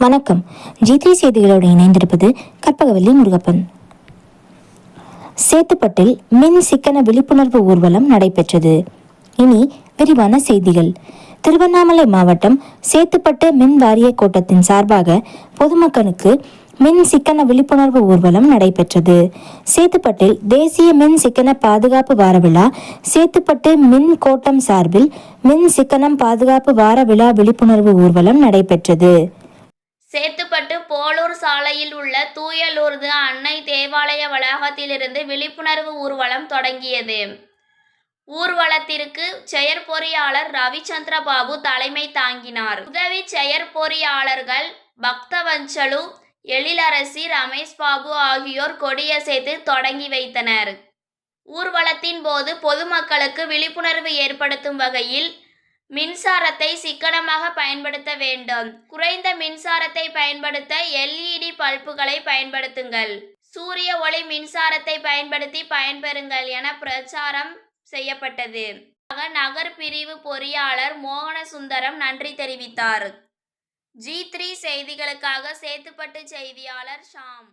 வணக்கம். ஜி செய்திகளோடு இணைந்திருப்பது கற்பகவல்லி முருகப்பன். சேத்துப்பட்டில் மின் சிக்கன விழிப்புணர்வு ஊர்வலம் நடைபெற்றது. இனி விரிவான செய்திகள். திருவண்ணாமலை மாவட்டம் சேத்துப்பட்டு மின் வாரிய கோட்டத்தின் சார்பாக பொதுமக்களுக்கு மின் சிக்கன விழிப்புணர்வு ஊர்வலம் நடைபெற்றது. சேத்துப்பட்டில் தேசிய மின் சிக்கன பாதுகாப்பு வார விழா சேத்துப்பட்டு மின் கோட்டம் சார்பில் மின் சிக்கனம் பாதுகாப்பு வார விழா விழிப்புணர்வு ஊர்வலம் நடைபெற்றது. சேத்துப்பட்டு போலூர் சாலையில் உள்ள தூயலூர்து அன்னை தேவாலய வளாகத்திலிருந்து விழிப்புணர்வு ஊர்வலம் தொடங்கியது. ஊர்வலத்திற்கு செயற்பொறியாளர் ரவிச்சந்திர பாபு தலைமை தாங்கினார். உதவி செயற்பொறியாளர்கள் பக்தவஞ்சலு எழிலரசி ரமேஷ் பாபு ஆகியோர் கொடியசைத்து தொடங்கி வைத்தனர். ஊர்வலத்தின் போது பொதுமக்களுக்கு விழிப்புணர்வு ஏற்படுத்தும் வகையில் மின்சாரத்தை சிக்கனமாக பயன்படுத்த வேண்டும். குறைந்த மின்சாரத்தை பயன்படுத்த எல்இடி பல்புகளை பயன்படுத்துங்கள். சூரிய ஒளி மின்சாரத்தை பயன்படுத்தி பயன்பெறுங்கள் என பிரச்சாரம் செய்யப்பட்டது. ஆக நகர் பிரிவு பொறியாளர் மோகனசுந்தரம் நன்றி தெரிவித்தார். ஜி த்ரீ செய்திகளுக்காக சேத்துப்பட்டு செய்தியாளர் ஷாம்.